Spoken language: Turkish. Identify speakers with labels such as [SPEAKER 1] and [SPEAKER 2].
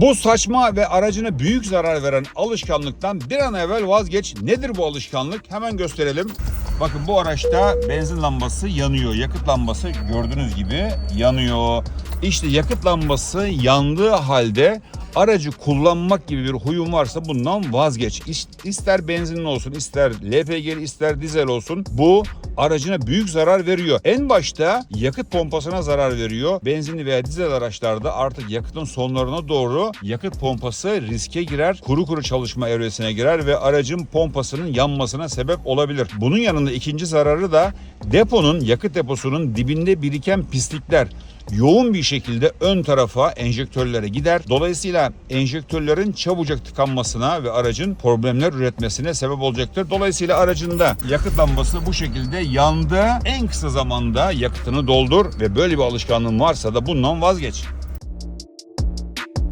[SPEAKER 1] Bu saçma ve aracına büyük zarar veren alışkanlıktan bir an evvel vazgeç. Nedir bu alışkanlık? Hemen gösterelim. Bakın bu araçta benzin lambası yanıyor. Yakıt lambası gördüğünüz gibi yanıyor. İşte yakıt lambası yandığı halde aracı kullanmak gibi bir huyun varsa bundan vazgeç. İster benzinli olsun, ister LPG'li, ister dizel olsun. Bu aracına büyük zarar veriyor. En başta yakıt pompasına zarar veriyor. Benzinli veya dizel araçlarda artık yakıtın sonlarına doğru yakıt pompası riske girer. Kuru kuru çalışma evresine girer ve aracın pompasının yanmasına sebep olabilir. Bunun yanında ikinci zararı da deponun, yakıt deposunun dibinde biriken pislikler yoğun bir şekilde ön tarafa enjektörlere gider. Dolayısıyla enjektörlerin çabucak tıkanmasına ve aracın problemler üretmesine sebep olacaktır. Dolayısıyla aracında yakıt lambası bu şekilde yandı. En kısa zamanda yakıtını doldur ve böyle bir alışkanlığın varsa da bundan vazgeç.